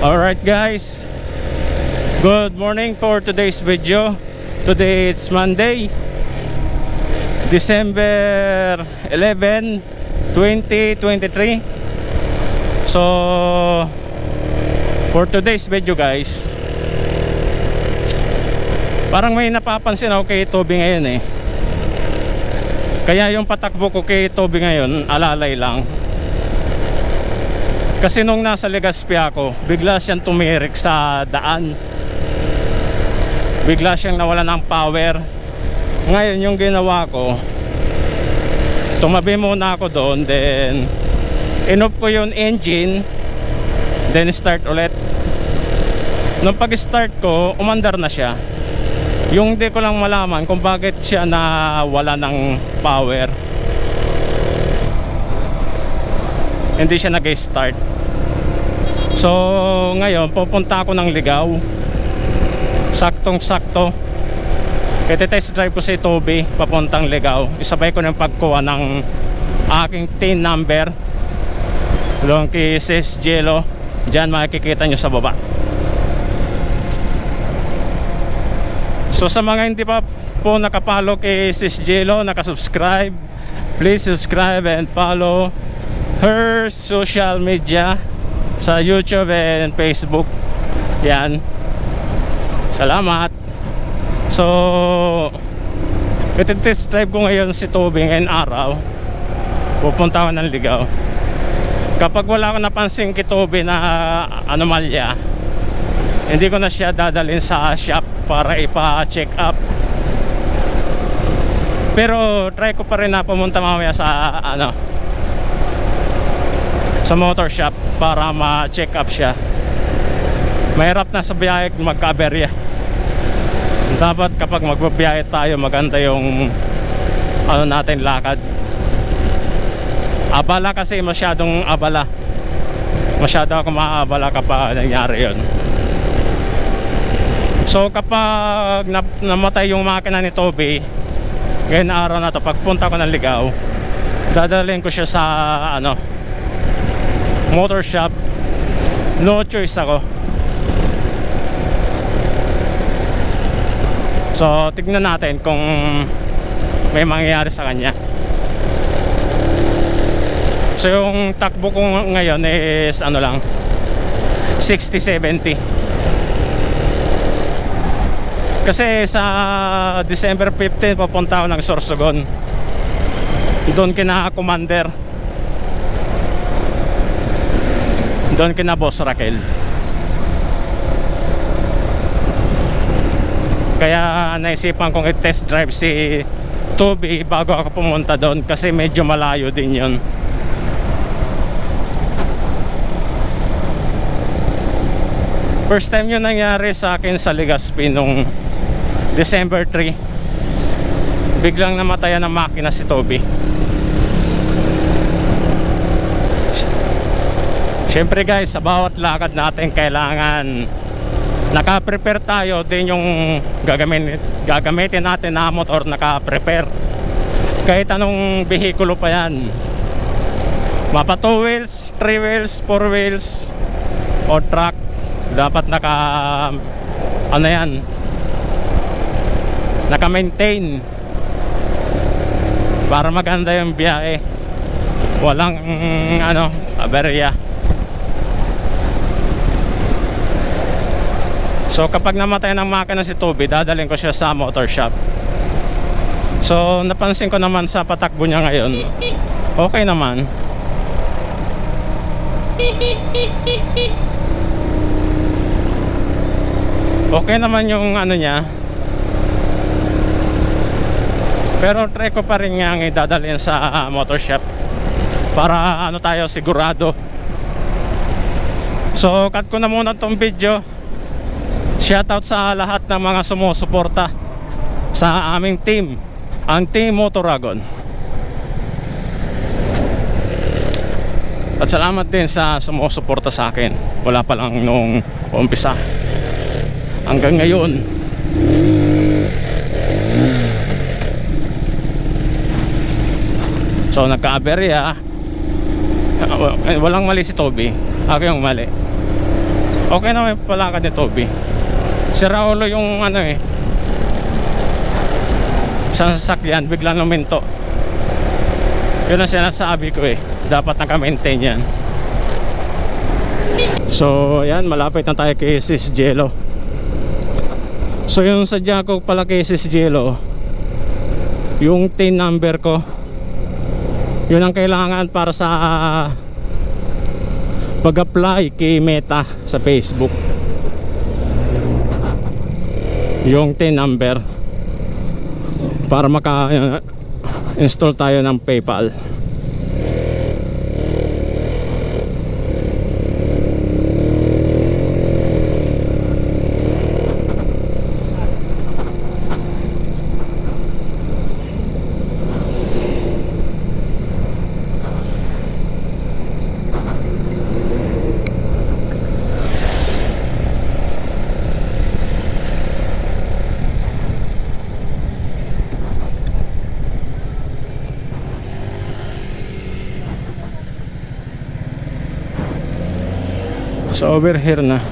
Alright guys. Good morning for today's video. Today it's Monday December 11 2023 So For today's video guys Parang may napapansin ako kay Toby ngayon eh. Kaya yung patakbo ko kay Toby ngayon Alalay lang kasi nung nasa Legazpi ako, bigla siyang tumirik sa daan. Bigla siyang nawala ng power. Ngayon yung ginawa ko, tumabi muna ako doon, then inoff ko yung engine, then start ulit. Nung pag-start ko, umandar na siya. Yung di ko lang malaman kung bakit siya nawala ng power. Hindi siya nag-start. So, ngayon, pupunta ako ng Ligaw. Saktong-sakto. Kaya test drive ko si Toby papuntang Ligaw. Isabay ko ng pagkuha ng aking TIN number. Doon kay Sis Jello. Diyan makikita nyo sa baba. So sa mga hindi pa po nakapalo kay Sis Jello, nakasubscribe, please subscribe and follow her social media sa YouTube and Facebook. Yan. Salamat. So, test drive ko ngayon si Toby ngayon araw. Pupunta ako ng ligaw. Kapag wala ko napansin kay na anomalya, hindi ko na siya dadalhin sa shop para ipa-check up. Pero try ko pa rin na pumunta mamaya sa ano sa motor shop para ma-check up siya. Mahirap na sa biyahe magka-aberya. Dapat kapag magbabiyahe tayo maganda yung ano natin lakad. Abala kasi masyadong abala. Masyado ako maabala kapag nangyari yun. So kapag na, namatay yung makina ni Toby ngayon araw na to pagpunta ko ng ligaw dadalhin ko siya sa ano motor shop. No choice ako. So tignan natin kung may mangyayari sa kanya. So yung takbo ko ngayon is ano lang 60-70 kasi sa December 15 papunta ako ng Sorsogon. Doon kina commander doon kina Boss Raquel. Kaya naisipan kong i-test drive si Toby bago ako pumunta doon kasi medyo malayo din yon first time yun nangyari sa akin sa Legazpi nung December 3 biglang namatayan ng makina si Toby Siyempre guys, sa bawat lakad natin kailangan naka-prepare tayo. Din yung gagamitin, gagamitin natin na motor naka-prepare. Kahit anong behikulo pa yan. Mapa 2 wheels, 3 wheels, 4 wheels o truck dapat naka ano yan? Naka-maintain. Para maganda yung biyahe. Walang ano aberya So kapag namatay ng makina si Toby, dadalhin ko siya sa motor shop. So napansin ko naman sa patakbo niya ngayon, okay naman. Okay naman yung ano niya. Pero try ko pa rin nga dadalhin sa motor shop para ano tayo sigurado. So cut ko na muna tong video. Shoutout sa lahat ng mga sumusuporta sa aming team, ang Team Motoragon. At salamat din sa sumusuporta sa akin. Wala pa lang nung umpisa. Hanggang ngayon. So nagka-aberya. Walang mali si Toby. Ako yung mali. Okay naman palakad ni Toby. Si Raulo yung ano eh. Isang sasakyan, biglang luminto. Yun ang sinasabi ko eh. Dapat naka-maintain yan. So, yan, malapit na tayo kay Sis Jello. So, yung sadya ko pala kay Sis Jello, yung tin number ko, yun ang kailangan para sa pag-apply kay Meta sa Facebook. Yung tin number para maka-install tayo ng PayPal. So over here na.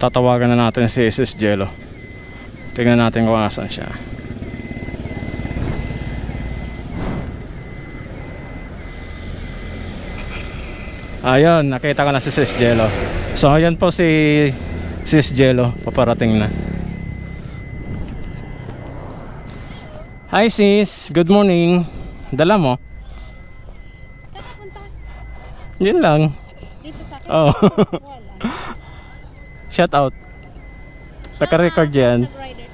Tatawagan na natin si Sis Jello. Tingnan natin kung asan siya. Ayun, nakita ko na si Sis Jello. So ayan po si Sis Jello, paparating na. Hi sis, good morning. Dala mo? Saan punta? Yun lang. Dito sa akin? Oh. Shout out. Naka-record yan. Rider.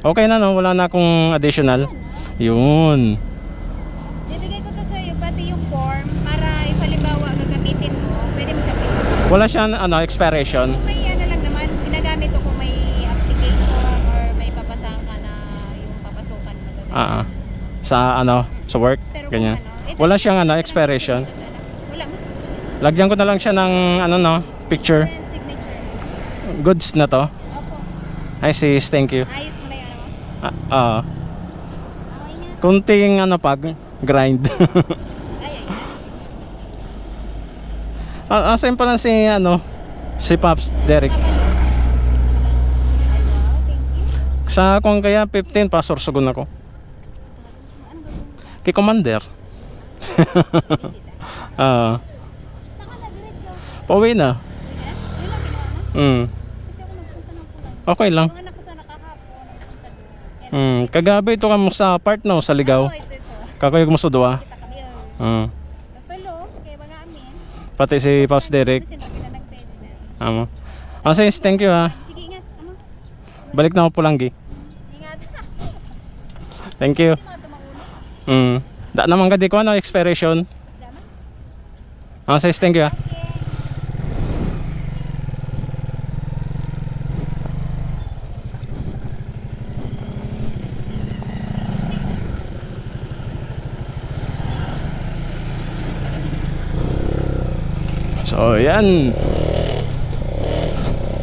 Okay na no, wala na akong additional. Yun. Bibigay ko to sa iyo, pati yung form, para if halimbawa gagamitin mo, pwede mo siya pinuha. Wala siya ano, expiration. Kung may ano lang naman, ginagamit ko kung may application or may papasahan ka na yung papasukan mo. Ah, ah. sa ano, sa work, Pero ganyan. kung ano, ito, Wala siyang ano, expiration. ito sana. Wala mo. Lagyan ko na lang siya ng ano no, picture. Goods na to. Opo. Hi sis, thank you. Ayos mo na yan mo. Ah, ah. Kunting ano pag grind. Ah, asan pa lang si ano, si Pops Derek. Sa kung kaya 15 pa sorsogon ako. Ano? Kay Commander. Ah, diretso. Pauwi na. Mm. Okay lang. Mm, kagabi ito kamo sa part no sa ligaw. Kakuyog mo sa duwa. Mm. Pati si Pops Derek. Amo. Ah, sis, thank you ha. Sige, ingat. Balik na ako Pulanggi. ingat. Thank you. Mm. Da naman gadi ko ano expiration. Ah, sis, thank you ha. So, yan.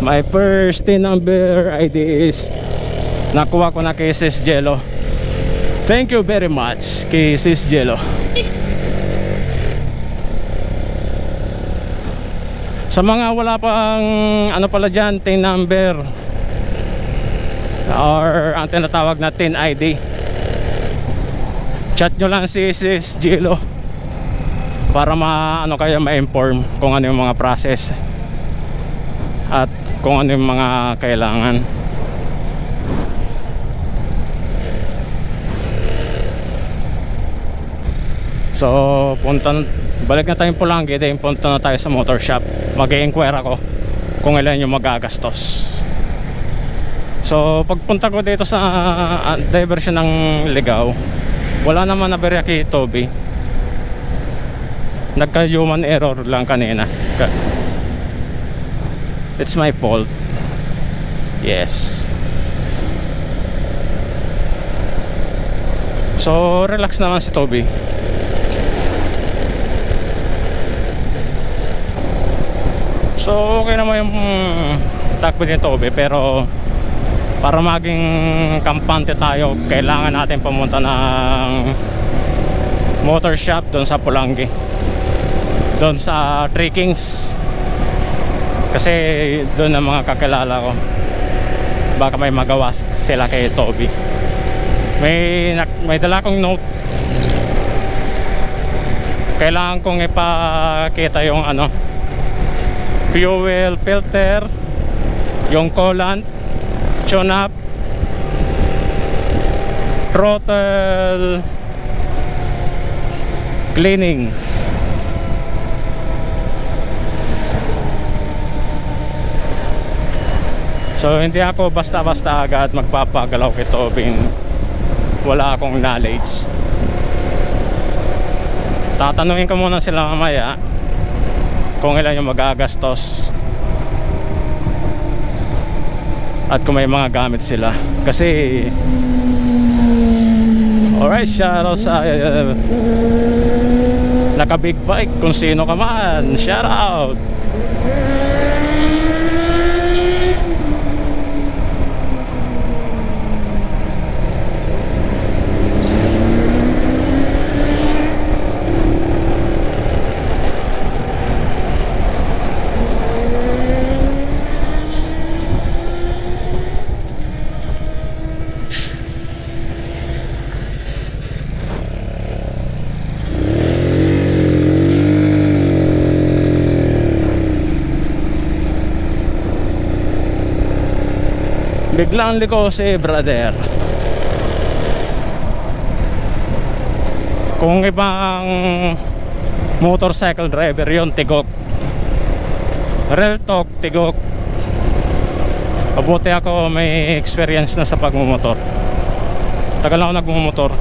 My first tin number ID is nakuha ko na kay Sis Jello. Thank you very much kay Sis Jello. Sa mga wala pang ano pala dyan, tin number or ang tinatawag na tin ID chat nyo lang si Sis Jello para ma ano kaya ma-inform kung ano yung mga process at kung ano yung mga kailangan. So, punta balik na tayong Pulangi, then punta na tayo sa motor shop. Mag-i-inquire ako kung ilan yung magagastos. So, pagpunta ko dito sa uh, diversion ng Ligaw, wala naman na berya kay Toby nagka human error lang kanina Ka- it's my fault Yes. So, relax naman si Toby. So, okay naman yung mm, takbo ni Toby pero para maging kampante tayo, kailangan natin pumunta ng motor shop doon sa Pulangi. Doon sa Three Kings. Kasi doon ang mga kakilala ko. Baka may magawa sila kay Toby. May may dala kong note. Kailangan kong ipakita yung ano fuel filter, yung coolant, tune up, throttle cleaning. So hindi ako basta-basta agad magpapagalaw kay Tobin. Wala akong knowledge. Tatanungin ko muna sila mamaya kung ilan yung magagastos at kung may mga gamit sila kasi alright shout out sa uh, naka big bike kung sino ka man shout biglang liko si brother. Kung ibang motorcycle driver yon tigok. Real talk tigok. Mabuti ako may experience na sa pagmumotor. Tagal ako nagmumotor.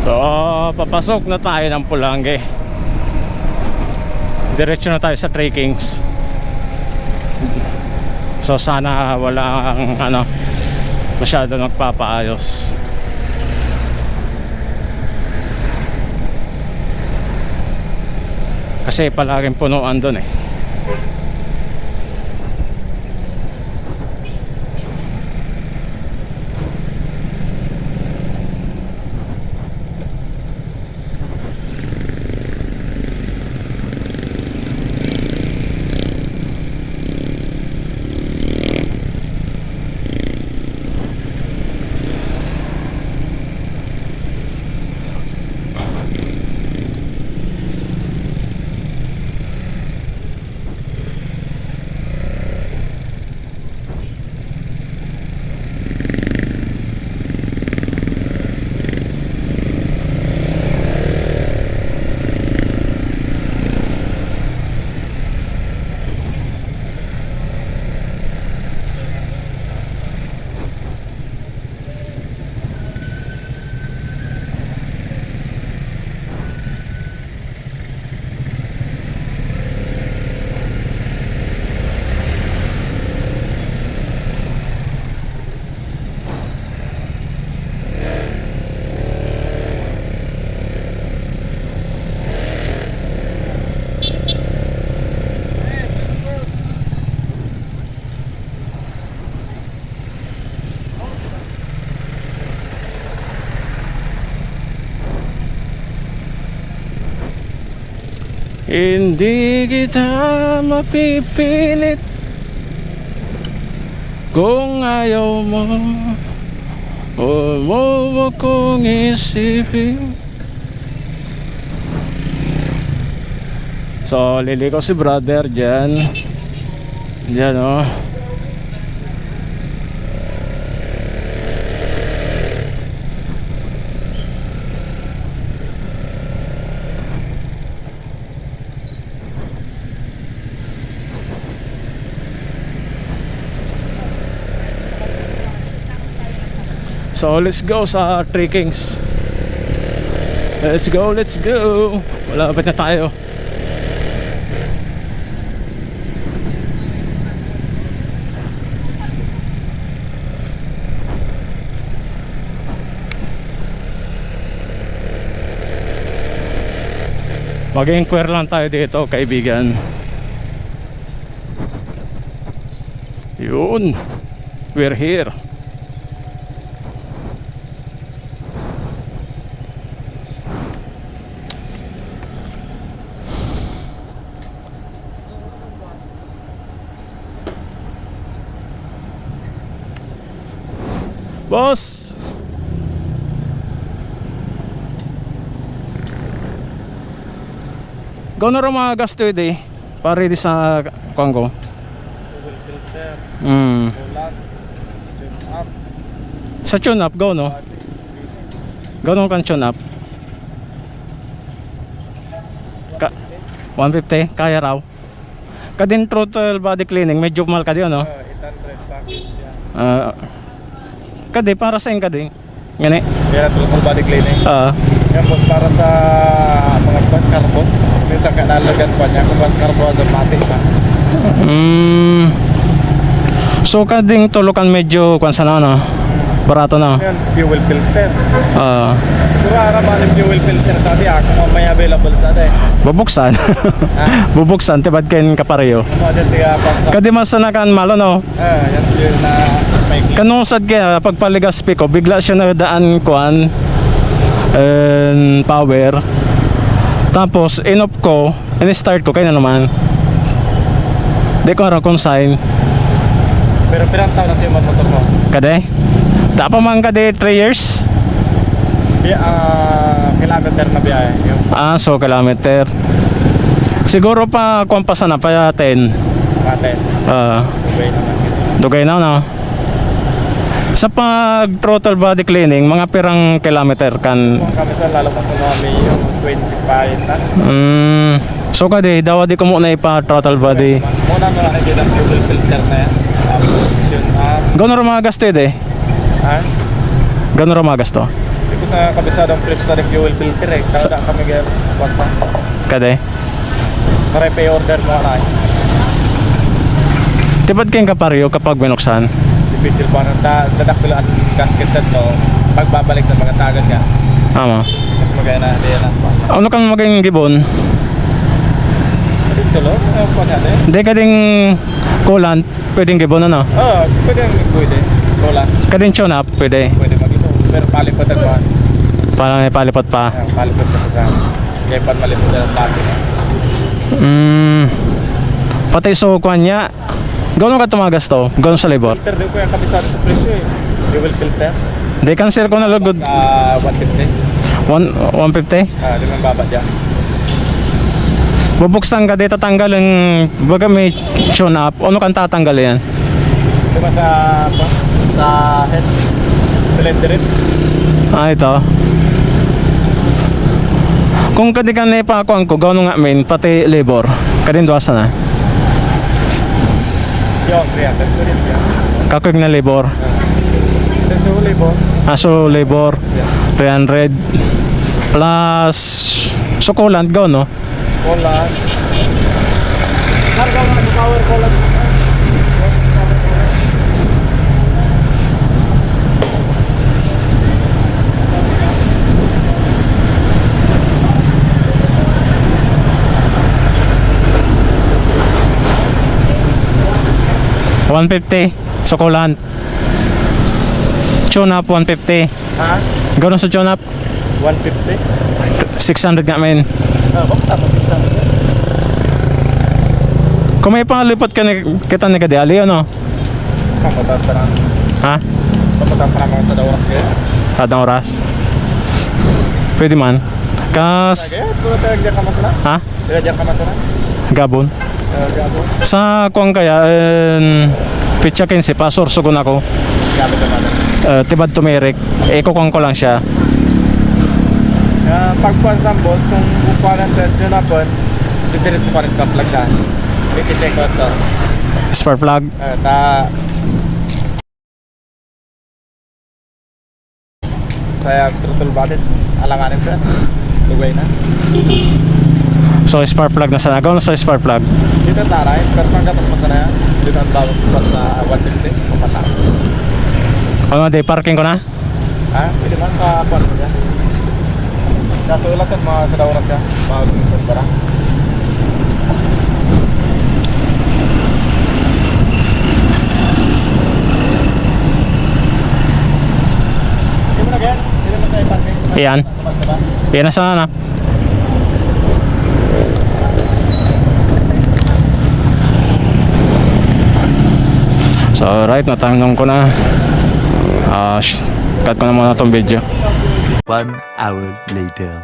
So papasok na tayo ng Pulangi diretso na tayo sa Three Kings So sana walang ano masyado nagpapaayos. Kasi palaging punuan doon eh. Hindi kita mapipilit Kung ayaw mo. Huwag mo akong isipin. So liliko si brother dyan. Dyan oh So let's go sa Three Let's go, let's go. Malapit na tayo. Mag-inquire lang tayo dito kaibigan Yun We're here Boss! Gano'n rin mga gasto eh. Para di sa. Fuel filter, Mm. tune up, Sa tune up, go no? Gano'n kang tune up? Ka 150? Kaya raw. Kadin throttle body cleaning, medyo mahal ka di? Ah, 800 package yan. Ah, kadi, para sa ka din. Ngani? Kaya total body cleaning. Ah, Yan boss, para sa mga pan carbon. Minsan ka nalagan pa niya kung mas carbon automatic pa. mm, so kading tulukan medyo kung saan ano? Barato na. Yan, fuel filter. Ah, Siguro yung fuel filter sa atin, ah, kung may available sa atin. bubuksan. Ah, bubuksan, tibad kayo kapareho. kung ano tiga pang Kadi masana kan malo no? Ah, yan yung na may Kanusad kaya pagpaligas ko, bigla siya na daan kuan and power. Tapos inop ko, in-start ko kaya na naman. Di ko rin consign. Pero pirang taon na siya motor mo. Kade? Da pa man kade 3 years? Ah, kilometer na biyahe. Yung Ah, so kilometer. Siguro pa kuan pa sana pa 10. natin. Ah, dugay na no. Sa pag throttle body cleaning, mga pirang kilometer kan kami sa lalo kung kami yung 25 na. Mm, so kade daw di ko muna ipa throttle body. Muna mo ano din ang fuel filter na yan. Tapos yun, ah, Gano'n mga gasto eh. ha? Gano'n mga gasto. Sa kabisadong presyo sa rin fuel filter eh. Kaya na kami girls, kwansa. Kade. Para pay order mo na. Tipad kayong kaparyo kapag binuksan. Difficile po nang da dadaktulan ang gasket set no. Pagbabalik sa mga tagas siya. Ama. Mas magaya na. Ano kang maging gibon? Dito lo, ano po natin? Hindi kading coolant, pwedeng gibon ano? Oo, pwede ang pwede. Wala, Kading tune up, pwede. pwede mag-ito. Pero palipotan mo. Parang may palipot pa. Ayan, palipot sa sa Kaya pan malipotan ang makina. Mm, pati so kuan niya. Gano'n ka tumagas to? Gano'n sa labor? Filter din ko yung kabisado sa presyo eh. Fuel filter. Hindi cancel ko na lugod. Sa 150. 1, 150? Ah, di man baba dyan. Bubuksan ka dito tanggal yung baga may tune up. Ano kang tatanggal yan? Di ba sa, pa, sa head? Cylinder. Ah, ito. Kung kadi ka na ipakuan ko, gano'n nga main, pati labor. Kadin doon na. Yung 300 ko rin yan. Kakwig na labor. Sa huli po. Aso labor, 300. Plus, sukulant, gano'n, no? Wala. Karga mo na power ko 150, sukulant. Tune up, 150. Ha? Gano'n sa tune up? 150? 600 nga main. Ah, bakit tama kita? Kung may pangalipot ka ni, kita ni Kadi Ali, ano? Pamutan pa na. Ha? Pamutan pa na mga sa dawas kayo. Kadang oras. Pwede man. Kas, Kaya, tuwa tayo dyan kamasana. ha? Kaya dyan kamasana. Gabon. Sa kuang kaya, um, pitsa 15, pasor sugon ako. Gamit naman. Uh, tibad tumirik. Eko kuang ko lang siya. Uh, pagpuan sa boss, kung kukuha ng tension na po, didiretso pa rin sa plug siya. I-check out to. Spark plug. Uh, ta... Saya throttle button. Alanganin ko. Lugay na. So, spark plug na sana. Gano'n sa spark plug? Dito taray, pero saan gatas masana yan? Dito ang bawag ko sa 150, pumata. Ano, day parking ko na? Ha? Pwede man pa-puan mo dyan. Kasulat kan mga sa daurat ka. Pag bara. Hindi mo na ganyan? Hindi mo sa iparking? Ayan. Diba? Yan na So right, natanong ko na. Sh- cut ko na muna tong video. One hour later.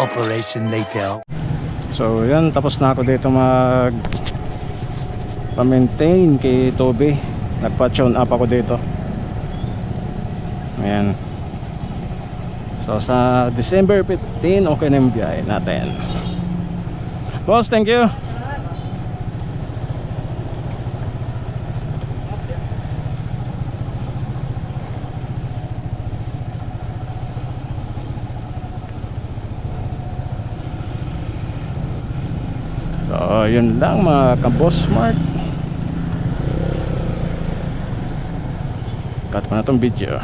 Operation later. So yan, tapos na ako dito mag pa-maintain kay Toby. Nagpa-tune up ako dito. Ayan. So sa December 15, okay na yung natin. Boss, thank you. So, yun lang mga kabos smart. Cut ko na tong video.